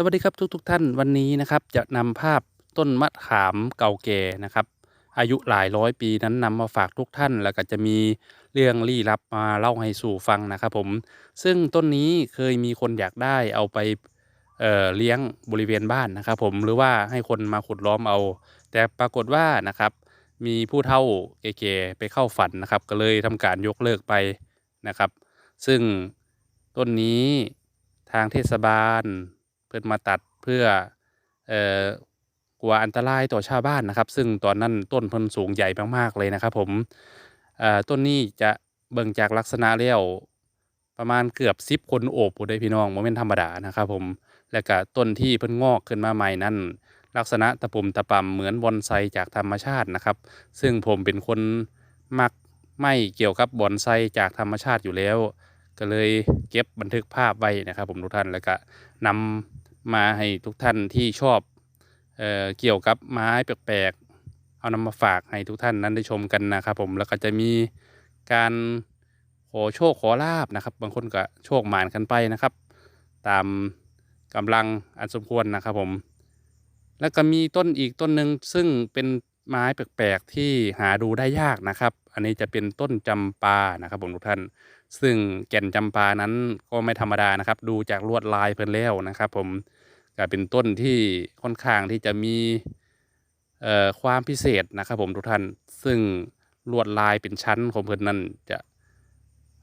สวัสดีครับทุกๆท่านวันนี้นะครับจะนำภาพต้นมะขามเก่าแก่นะครับ อายุหลายร้อยปีนั้นนำมาฝากทุกท่าน แล้วก็จะมีเรื่องลี้ลับมาเล่าให้สู่ฟังนะครับผมซึ่งต้นนี้เคยมีคนอยากได้เอาไปเเลี้ยงบริเวณบ้านนะครับผมหรือว่าให้คนมาขุดล้อมเอา แต่ปรากฏว่านะครับ มีผู้เฒ่าแก่ๆไปเข้าฝันนะครับ ก็เลยทำการยกเลิกไปนะครับ ซึ่งต้นนี้ทางเทศบาล เพิ่นมาตัดเพื่อเอ่อกลัวอันตรายต่อชาวบ้านนะครับ ซึ่งตอนนั้นต้นเพิ่นสูงใหญ่มากๆเลยนะครับ ผมต้นนี้จะเบิ่งจากลักษณะแล้วประมาณเกือบสิบคนโอบผู้พี่น้องโมเมนต์ธรรมดานะครับ ผมและก็ต้นที่เพิ่นงอกขึ้นมาใหม่นั่นลักษณะตะปุ่มตะปำเหมือนบอนไซจากธรรมชาตินะครับ ซึ่งผมเป็นคนมักไม่เกี่ยวกับบอนไซจากธรรมชาติอยู่แล้ว ก็เลยเก็บบันทึกภาพไว้นะครับ ผมทุกท่านแล้วก็นำ มาให้ทุกท่านที่ชอบเอ่อเกี่ยวกับไม้แปลกๆ เอานำมาฝากให้ทุกท่านนั้นได้ชมกันนะครับผมแล้วก็จะมีการขอโชคขอลาบนะครับ บางคนก็โชคหมานกันไปนะครับ ตามกำลังอันสมควรนะครับผม แล้วก็มีต้นอีกต้นหนึ่งซึ่งเป็นไม้แปลกๆที่หาดูได้ยากนะครับ อันนี้จะเป็นต้นจำปานะครับผมทุกท่าน ซึ่งแก่นจำปานั้นก็ไม่ธรรมดานะครับ ดูจากลวดลายเพิ่นแล้วนะครับ ผม ก็เป็นต้นที่ค่อนข้างที่จะมีความพิเศษนะครับผมทุกท่านซึ่งลวดลายเป็นชั้นของเพิ่นนั่นจะ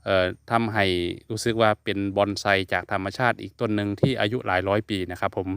เอ่อทำให้รู้สึกว่าเป็นบอนไซจากธรรมชาติอีกต้นหนึ่งที่อายุหลายร้อยปีนะครับผม